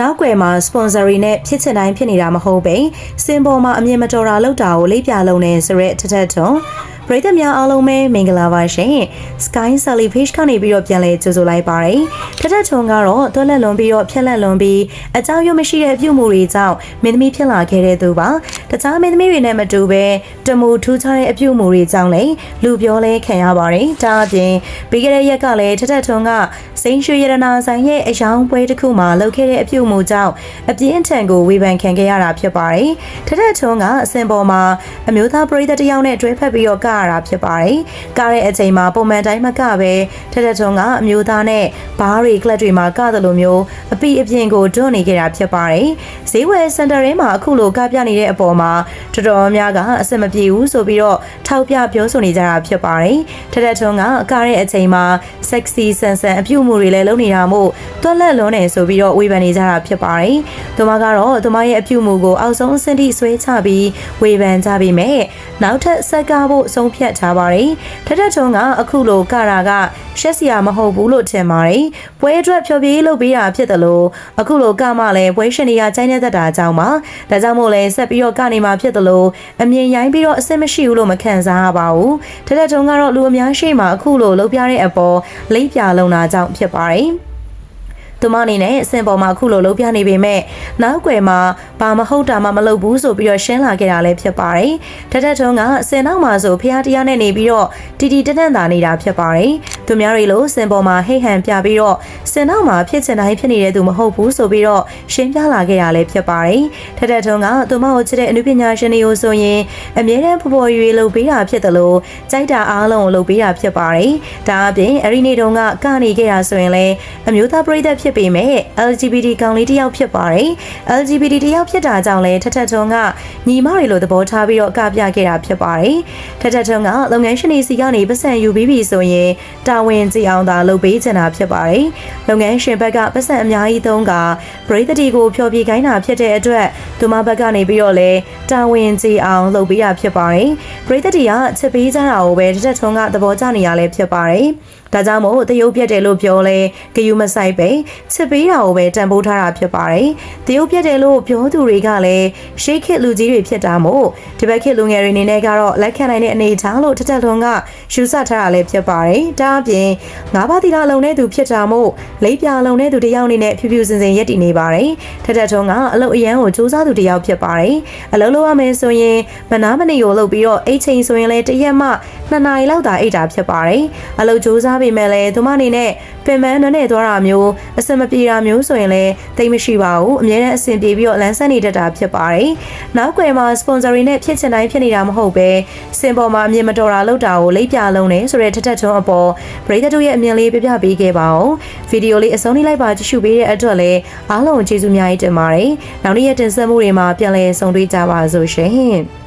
နောက်ွယ်မှာ sponsor နဲ့ဖြစ်ချင်တိုင်းဖြစ်နေတာမဟုတ်ပဲစင်ပေါ်မှာအမြင်မတော်တာလောက်တာကိုလိပ်ပြလုံးနေဆိုရက်ထထထွန်း ပရိသတ်များအားလုံးပဲမင်္ဂလာပါရှင် Sky Sally Fish ကနေပြီးတော့ပြန်လဲကြိုဆိုလိုက်ပါတယ်ထထထွန်းကတော့တွက်လက်လွန်ပြီးတော့ဖြက်လက်လွန်ပြီးအကြောင်းရမရှိတဲ့အပြုမှုတွေကြောင့်မင်းသမီးဖြစ်လာခဲ့တဲ့သူပါတခြားမင်းသမီးတွေနဲ့မတူပဲတမူထူးခြားတဲ့အပြုမှုတွေကြောင့်လည်းလူပြောလဲခံရပါတယ်ဒါအပြင်ပြီးခဲ့တဲ့ရက်ကလည်းထထထွန်းကစိန်ရွှေရတနာဆိုင်ရဲ့အယောင်ပွဲတစ်ခုမှာလုပ်ခဲ့တဲ့အပြုမှုကြောင့်အပြင်းအထန်ကိုဝေဖန်ခံခဲ့ရတာဖြစ်ပါတယ်ထထထွန်းကအစင်ပေါ်မှာအမျိုးသားပရိသတ်တစ်ယောက်နဲ့တွဲဖက်ပြီးတော့ကရတာဖြစ်ပါတယ်ကားတဲ့အချိန်မှာပုံမှန်တိုင်းမကပဲထထထွန်းကအမျိုးသားနဲ့ဘားတွေကလပ်တွေမှာကတယ်လို့မျိုးအပိအပြင်ကိုတွန်းနေခဲ့တာဖြစ်ပါတယ်ဈေးဝယ်စင်တာထဲမှာအခုလိုကပြနေတဲ့အပေါ်မှာတော်တော်များကအဆင်မပြေဘူးဆိုပြီးတော့ထောက်ပြပြောဆိုနေကြတာဖြစ်ပါတယ်ထထထွန်းကကားတဲ့အချိန်မှာ sexy ဆန်ဆန်အပြုတ်မှုတွေလည်းလုပ်နေတာမို့တွက်လက်လွန်းနေဆိုပြီးတော့ဝေဖန်နေကြတာဖြစ်ပါတယ်သူမကတော့သူမရဲ့အပြုတ်မှုကိုအောက်ဆုံးအဆင့်ထိဆွဲချပြီးဝေဖန်ကြပေမဲ့နောက်ထပ်ဆက်ကားဖို့ဆုံးဖြတ်ထားပါတယ်ထထထွန်းကအခုလိုကရာကရှက်စရာမဟုတ်ဘူးလို့ထင်ပါတယ်ပွဲအတွက်ဖြောပြေးလုပ်ပေးတာဖြစ်တယ်လို့အခုလိုကမှလည်းပွဲရှင်တွေကကျိုင်းနေတတ်တာအကြောင်းပါဒါကြောင့်မို့လဲဆက်ပြီးတော့ကနေမှာဖြစ်တယ်လို့အမြင်ရိုင်းပြီးတော့အဆင်မရှိဘူးလို့မခံစားရပါဘူးထထထွန်းကတော့လူအများရှိမှအခုလိုလုပ်ပြတဲ့အပေါ်လိမ့်ပြလုံတာကြောင့်ဖြစ်ပါတယ် သူမအနေနဲ့အစင်ပေါ်မှာအခုလိုလုံးပြနေပေမဲ့နောက်ွယ်မှာဘာမဟုတ်တာမှမလုပ်ဘူးဆိုပြီးတော့ရှင်းလာခဲ့တာလည်းဖြစ်ပါတယ်။ထထထုံးကအစင်နောက်မှာဆိုဖះတရားနဲ့နေပြီးတော့တီတီတနန့်တာနေတာဖြစ်ပါတယ်။သူများတွေလိုစင်ပေါ်မှာဟိတ်ဟန်ပြပြီးတော့စင်နောက်မှာဖြစ်ချင်တိုင်းဖြစ်နေတဲ့သူမဟုတ်ဘူးဆိုပြီးတော့ရှင်းပြလာခဲ့တာလည်းဖြစ်ပါတယ်။ထထထုံးကသူမကိုချစ်တဲ့အနုပညာရှင်တွေကိုဆိုရင်အမြဲတမ်းပေါ်ပေါ်ရွေလုပ်ပေးတာဖြစ်တယ်လို့ကြိုက်တာအားလုံးကိုလုပ်ပေးတာဖြစ်ပါတယ်။ဒါအပြင်အဲ့ဒီနေ့တုန်းကကနေခဲ့တာဆိုရင်လည်းအမျိုးသားပြည်သက်ဖြစ်ဖြစ်ပေမဲ့ LGBT ကောင်လေးတစ်ယောက်ဖြစ်ပါတယ် LGBT တစ်ယောက်ဖြစ်တာကြောင့်လည်းထထထွန်းကညီမတွေလိုသဘောထားပြီးတော့ကပြခဲ့တာဖြစ်ပါတယ်ထထထွန်းကလုပ်ငန်းရှင်တွေစီကနေပတ်စံယူပြီးပြီဆိုရင်တာဝန်ကြည့်အောင်သာလုပ်ပေးချင်တာဖြစ်ပါတယ်လုပ်ငန်းရှင်ဘက်ကပတ်စံအများကြီးသုံးကပရိသတ်တွေကိုဖျော်ဖြေခိုင်းတာဖြစ်တဲ့အတွက်သူမဘက်ကနေပြီးတော့လဲတာဝန်ကြည့်အောင်လုပ်ပေးတာဖြစ်ပါတယ်ပရိသတ်တွေကချစ်ပေးကြတာကိုပဲထထထွန်းကသဘောကျနေရလဲဖြစ်ပါတယ်ဒါကြောင့်မို့တရုတ်ပြက်တယ်လို့ပြောလဲဂယူမဆိုင်ပဲချစ်ပေးတာကိုပဲတန်ဖိုးထားတာဖြစ်ပါတယ်တရုတ်ပြက်တယ်လို့ပြောသူတွေကလည်းရှေးခေတ်လူကြီးတွေဖြစ်တာမို့ဒီဘက်ခေတ်လူငယ်တွေအနေနဲ့ကတော့လက်ခံနိုင်တဲ့အနေအထားလို့ထထထွန်းကယူဆထားတာလည်းဖြစ်ပါတယ်ဒါအပြင်ငါးပါးတီလာလုံတဲ့သူဖြစ်တာမို့လိပ်ပြလုံတဲ့သူတယောက်အနေနဲ့ဖြူဖြူစင်စင်ရက်တည်နေပါတယ်ထထထွန်းကအလုပ်အရန်ကိုစူးစမ်းသူတယောက်ဖြစ်ပါတယ်အလုပ်လုပ်ရမယ်ဆိုရင်မနာမနေကိုလုပ်ပြီးတော့အိတ်ချိန်ဆိုရင်လည်းတရက်မှ2နာရီလောက်သာအိတ်တာဖြစ်ပါတယ်အလုပ်စူးစမ်းပေမဲ့လည်းသူမအနေနဲ့ပင်ပန်းနဲ့သွားတာမျိုးအဆင်မပြေတာမျိုးဆိုရင်လည်းတိတ်မရှိပါဘူးအများနဲ့အဆင်ပြေပြီးတော့လမ်းဆက်နေတတ်တာဖြစ်ပါတယ်နောက်ွယ်မှာ sponsor နဲ့ဖြစ်ချင်တိုင်းဖြစ်နေတာမဟုတ်ပဲစင်ပေါ်မှာအမြင်မတော်တာလောက်တာကိုလိပ်ပြလုံးနေဆိုတဲ့ထထထုံးအပေါ်ပရိသတ်တို့ရဲ့အမြင်လေးပြပြပေးခဲ့ပါအောင်ဗီဒီယိုလေးအဆုံးထိလိုက်ပါကြည့်ရှုပေးတဲ့အတွက်လည်းအားလုံးကျေးဇူးများကြီးတင်ပါတယ်နောက်နေ့ရက်တင်ဆက်မှုတွေမှာပြန်လည်ဆုံတွေ့ကြပါစို့ရှင်